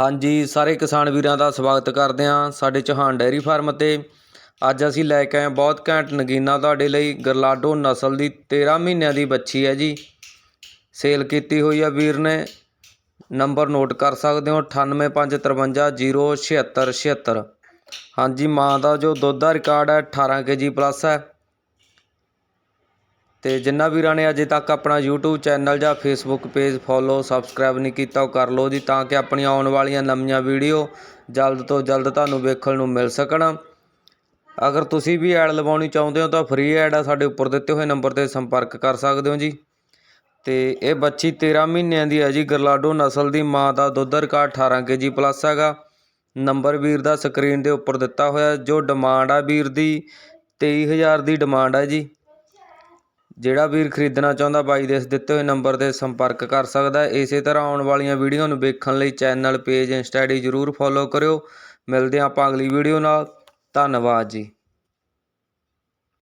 ਹਾਂਜੀ, ਸਾਰੇ ਕਿਸਾਨ ਵੀਰਾਂ ਦਾ ਸਵਾਗਤ ਕਰਦੇ ਹਾਂ ਸਾਡੇ ਚੌਹਾਨ ਡੇਅਰੀ ਫਾਰਮ ਤੇ। ਅੱਜ ਅਸੀਂ ਲੈ ਕੇ ਆਏ ਬਹੁਤ ਘੈਂਟ ਨਗੀਨਾ ਤੁਹਾਡੇ ਲਈ, ਗਰਲਾਡੋ ਨਸਲ ਦੀ 13 ਮਹੀਨਿਆਂ ਦੀ ਬੱਚੀ ਹੈ ਜੀ। ਸੇਲ ਕੀਤੀ ਹੋਈ ਆ ਵੀਰ ਨੇ, ਨੰਬਰ ਨੋਟ ਕਰ ਸਕਦੇ ਹੋ 9855507676 ਹਾਂਜੀ, ਮਾਂ ਦਾ ਜੋ ਦੁੱਧ ਦਾ ਰਿਕਾਰਡ ਹੈ 18 ਕੇਜੀ ਪਲੱਸ ਹੈ। ਅਤੇ ਜਿਨ੍ਹਾਂ ਵੀਰਾਂ ਨੇ ਅਜੇ ਤੱਕ ਆਪਣਾ YouTube ਚੈਨਲ ਜਾਂ ਫੇਸਬੁੱਕ ਪੇਜ ਫੋਲੋ ਸਬਸਕ੍ਰਾਈਬ ਨਹੀਂ ਕੀਤਾ, ਉਹ ਕਰ ਲਓ ਜੀ, ਤਾਂ ਕਿ ਆਪਣੀਆਂ ਆਉਣ ਵਾਲੀਆਂ ਨਵੀਆਂ ਵੀਡੀਓ ਜਲਦ ਤੋਂ ਜਲਦ ਤੁਹਾਨੂੰ ਵੇਖਣ ਨੂੰ ਮਿਲ ਸਕਣ। ਅਗਰ ਤੁਸੀਂ ਵੀ ਐਡ ਲਵਾਉਣੀ ਚਾਹੁੰਦੇ ਹੋ, ਤਾਂ ਫ੍ਰੀ ਐਡ ਆ ਸਾਡੇ ਉੱਪਰ ਦਿੱਤੇ ਹੋਏ ਨੰਬਰ ਤੇ ਸੰਪਰਕ ਕਰ ਸਕਦੇ ਹੋ ਜੀ। ਤੇ ਇਹ ਬੱਚੀ 13 ਮਹੀਨਿਆਂ ਦੀ ਹੈ ਜੀ, ਗਰਲਾਡੋ ਨਸਲ ਦੀ ਮਾਂ ਦਾ ਦੁੱਧ ਰਿਕਾਰਡ 18 ਕੇਜੀ ਪਲੱਸ ਹੈਗਾ। ਨੰਬਰ ਵੀਰ ਦਾ ਸਕਰੀਨ ਦੇ ਉੱਪਰ ਦਿੱਤਾ ਹੋਇਆ, ਜੋ ਡਿਮਾਂਡ ਆ ਵੀਰ ਦੀ 23000 ਦੀ ਡਿਮਾਂਡ ਹੈ ਜੀ। ਜਿਹੜਾ ਵੀਰ ਖਰੀਦਣਾ ਚਾਹੁੰਦਾ ਬਾਈ ਦੇ ਇਸ ਦਿੱਤੇ ਹੋਏ ਨੰਬਰ ਤੇ ਸੰਪਰਕ ਕਰ ਸਕਦਾ ਹੈ। ਇਸੇ ਤਰ੍ਹਾਂ ਆਉਣ ਵਾਲੀਆਂ ਵੀਡੀਓ ਨੂੰ ਵੇਖਣ ਲਈ ਚੈਨਲ ਪੇਜ ਇੰਸਟਾ ਆਈਡੀ ਜਰੂਰ ਫੋਲੋ ਕਰਿਓ। ਮਿਲਦੇ ਹਾਂ ਆਪਾਂ ਅਗਲੀ ਵੀਡੀਓ ਨਾਲ। ਧੰਨਵਾਦ ਜੀ।